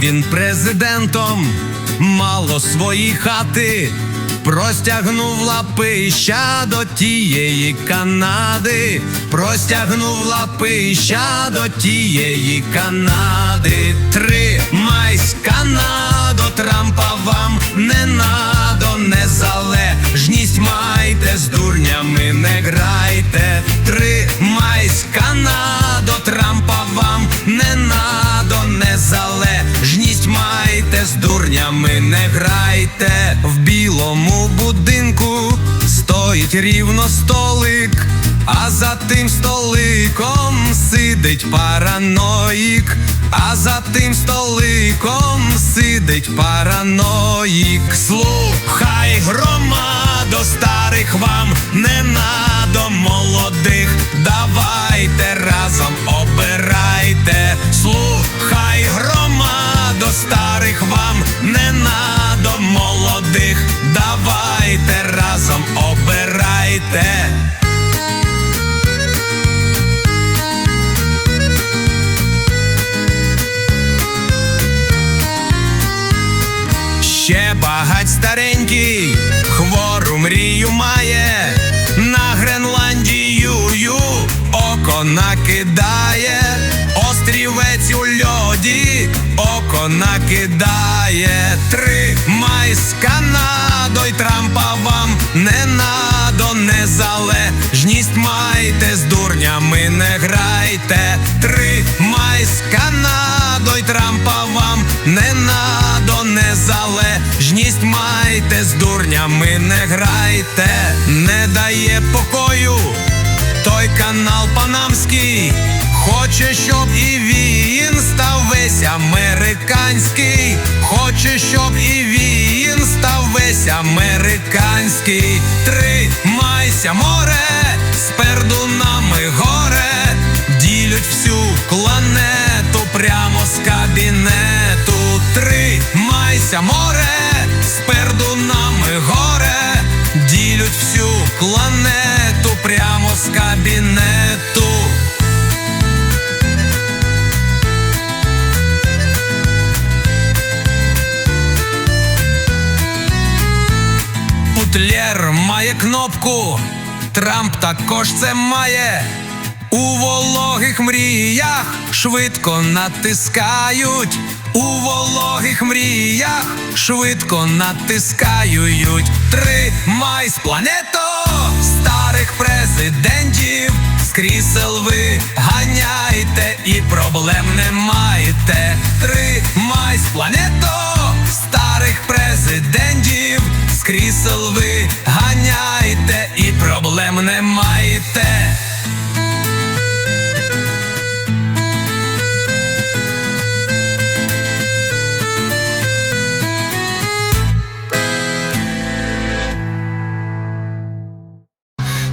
він президентом, мало свої хати, простягнув лапища до тієї Канади, простягнув лапища до тієї Канади. Три майте, з дурнями не грайте. В білому будинку стоїть рівно столик, а за тим столиком сидить параноїк, а за тим столиком сидить параноїк. Слухай, громадо, Давайте разом обирайте. Ще багать старенький, хвору мрію має, на Гренландію око накидає, острівець у льоді, око накидає, тримай вам не надо, незалежність майте, з дурнями не грайте, тримай з Канадою, Трампа вам не надо, незалежність майте, з дурнями не грайте, не дає покою той канал панамський. Хоче, щоб і він став весь американський. Хоче, щоб і він став весь американський. Тримайся, море, спереду нами горе, ділють всю планету прямо з кабінету. Тримайся, море, спереду нами горе, ділють всю планету прямо з кабінету. Путлєр має кнопку, Трамп також це має. У вологих мріях швидко натискають. У вологих мріях швидко натискають. Тримай з плането старих президентів. З крісел ви ганяйте і проблем не маєте. Тримай з плането крісел ви ганяйте і проблем не маєте.